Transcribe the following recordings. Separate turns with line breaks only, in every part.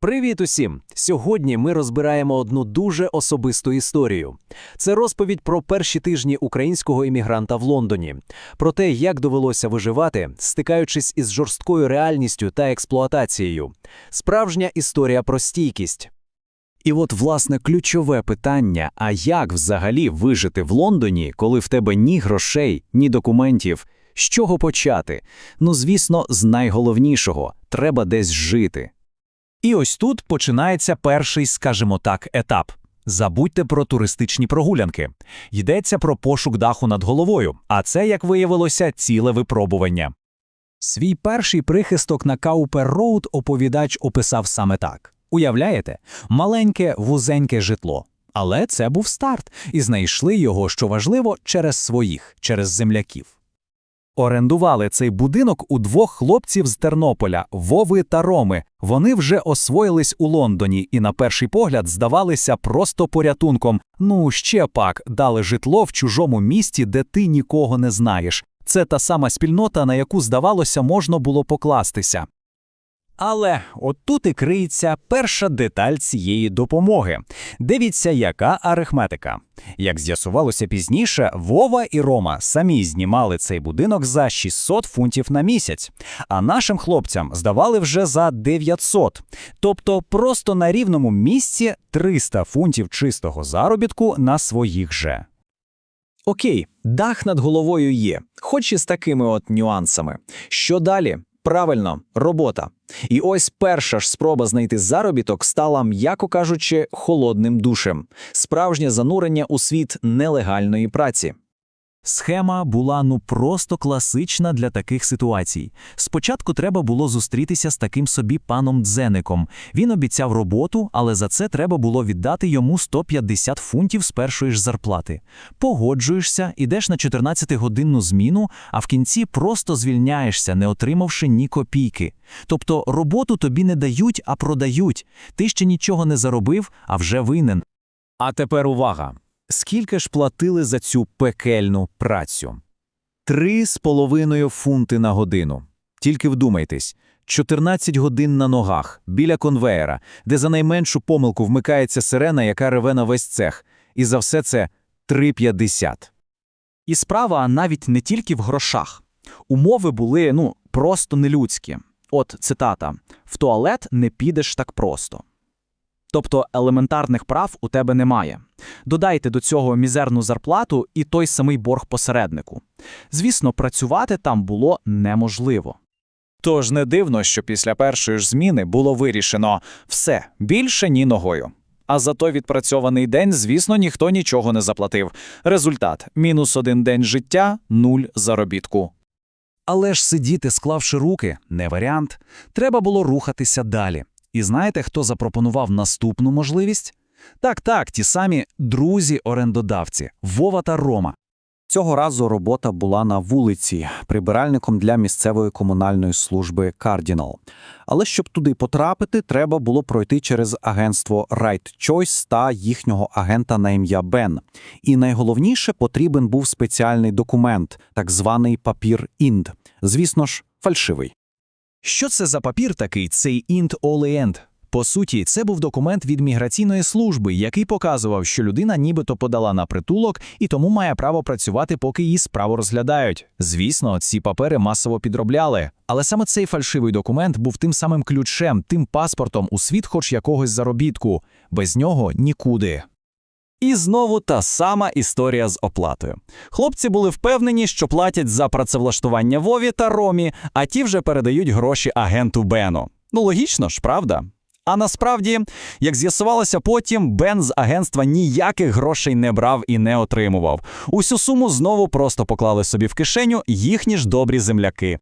Привіт усім! Сьогодні ми розбираємо одну дуже особисту історію. Це розповідь про перші тижні українського іммігранта в Лондоні, про те, як довелося виживати, стикаючись із жорсткою реальністю та експлуатацією. Справжня історія про стійкість. І от, власне, ключове питання: а як взагалі вижити в Лондоні, коли в тебе ні грошей, ні документів? З чого почати? Ну, звісно, з найголовнішого треба десь жити.
І ось тут починається перший, скажімо так, етап. Забудьте про туристичні прогулянки. Йдеться про пошук даху над головою, а це, як виявилося, ціле випробування. Свій перший прихисток на Каупер Роуд оповідач описав саме так: уявляєте, маленьке вузеньке житло. Але це був старт, і знайшли його, що важливо, через своїх, через земляків. Орендували цей будинок у двох хлопців з Тернополя Вови та Роми. Вони вже освоїлись у Лондоні і, на перший погляд, здавалися просто порятунком. Ну, ще пак, дали житло в чужому місті, де ти нікого не знаєш. Це та сама спільнота, на яку, здавалося, можна було покластися. Але отут і криється перша деталь цієї допомоги. Дивіться, яка арифметика. Як з'ясувалося пізніше, Вова і Рома самі знімали цей будинок за 600 фунтів на місяць, а нашим хлопцям здавали вже за 900. Тобто просто на рівному місці 300 фунтів чистого заробітку на своїх же.
Окей, дах над головою є, хоч і з такими от нюансами. Що далі? Правильно, робота. І ось перша ж спроба знайти заробіток стала, м'яко кажучи, холодним душем, справжнє занурення у світ нелегальної праці.
Схема була ну просто класична для таких ситуацій. Спочатку треба було зустрітися з таким собі паном Дзеником. Він обіцяв роботу, але за це треба було віддати йому 150 фунтів з першої ж зарплати. Погоджуєшся, ідеш на 14-годинну зміну, а в кінці просто звільняєшся, не отримавши ні копійки. Тобто роботу тобі не дають, а продають. Ти ще нічого не заробив, а вже винен.
А тепер увага! Скільки ж платили за цю пекельну працю? Три з половиною фунти на годину. Тільки вдумайтесь, 14 годин на ногах, біля конвеєра, де за найменшу помилку вмикається сирена, яка реве на весь цех. І за все це 3,50.
І справа навіть не тільки в грошах. Умови були ну просто нелюдські. От цитата: в туалет не підеш так просто. Тобто елементарних прав у тебе немає. Додайте до цього мізерну зарплату і той самий борг посереднику. Звісно, працювати там було неможливо.
Тож не дивно, що після першої ж зміни було вирішено все більше ні ногою. А за той відпрацьований день, звісно, ніхто нічого не заплатив. Результат мінус один день життя, нуль заробітку.
Але ж сидіти, склавши руки, не варіант. Треба було рухатися далі. І знаєте, хто запропонував наступну можливість? Так, так, ті самі друзі-орендодавці Вова та Рома.
Цього разу робота була на вулиці, прибиральником для місцевої комунальної служби Кардінал. Але щоб туди потрапити, треба було пройти через агентство Right Choice та їхнього агента на ім'я Бен. І найголовніше потрібен був спеціальний документ, так званий папір Інд. Звісно ж, фальшивий.
Що це за папір такий, цей «Int All End»? По суті, це був документ від міграційної служби, який показував, що людина нібито подала на притулок і тому має право працювати, поки її справу розглядають. Звісно, ці папери масово підробляли, але саме цей фальшивий документ був тим самим ключем, тим паспортом у світ хоч якогось заробітку. Без нього нікуди.
І знову та сама історія з оплатою. Хлопці були впевнені, що платять за працевлаштування Вові та Ромі, а ті вже передають гроші агенту Бену. Ну логічно ж, правда? А насправді, як з'ясувалося потім, Бен з агентства ніяких грошей не брав і не отримував. Усю суму знову просто поклали собі в кишеню їхні ж добрі земляки.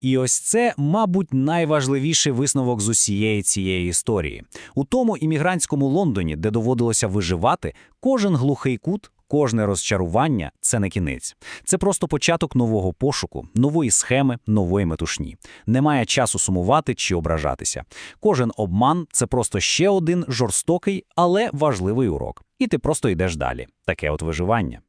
І ось це, мабуть, найважливіший висновок з усієї цієї історії. У тому іммігрантському Лондоні, де доводилося виживати, кожен глухий кут, кожне розчарування це не кінець. Це просто початок нового пошуку, нової схеми, нової метушні. Немає часу сумувати чи ображатися. Кожен обман це просто ще один жорстокий, але важливий урок. І ти просто йдеш далі. Таке от виживання.